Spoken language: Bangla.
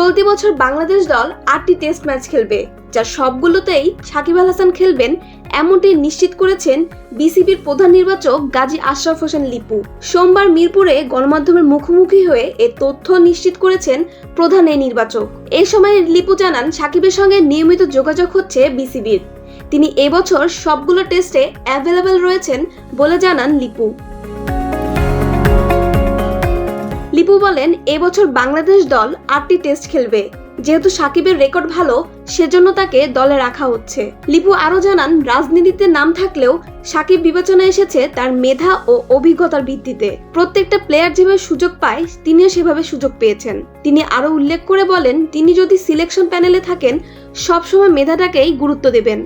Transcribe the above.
চলতি বছর বাংলাদেশ দল আটটি টেস্ট ম্যাচ খেলবে যার সবগুলোতেই সাকিব আল হাসান খেলবেন এমনটি নিশ্চিত করেছেন বিসিবির প্রধান নির্বাচক গাজী আশরাফ হোসেন লিপু। সোমবার মিরপুরে গণমাধ্যমের মুখোমুখি হয়ে এ তথ্য নিশ্চিত করেছেন প্রধান এই নির্বাচক। এ সময় লিপু জানান, সাকিবের সঙ্গে নিয়মিত যোগাযোগ হচ্ছে বিসিবির। তিনি এবছর সবগুলো টেস্টে অ্যাভেলেবেল রয়েছেন বলে জানান লিপু। বলেন, এবছর বাংলাদেশ দল আটটি টেস্ট খেলবে। যেহেতু সাকিবের রেকর্ড ভালো, সেজন্য তাকে দলে রাখা হচ্ছে। লিপু আরও জানান, রাজনীতিতে নাম থাকলেও সাকিব বিবেচনায় এসেছে তার মেধা ও অভিজ্ঞতার ভিত্তিতে। প্রত্যেকটা প্লেয়ার যেভাবে সুযোগ পায়, তিনিও সেভাবে সুযোগ পেয়েছেন। তিনি আরও উল্লেখ করে বলেন, তিনি যদি সিলেকশন প্যানেলে থাকেন, সবসময় মেধাটাকেই গুরুত্ব দেবেন।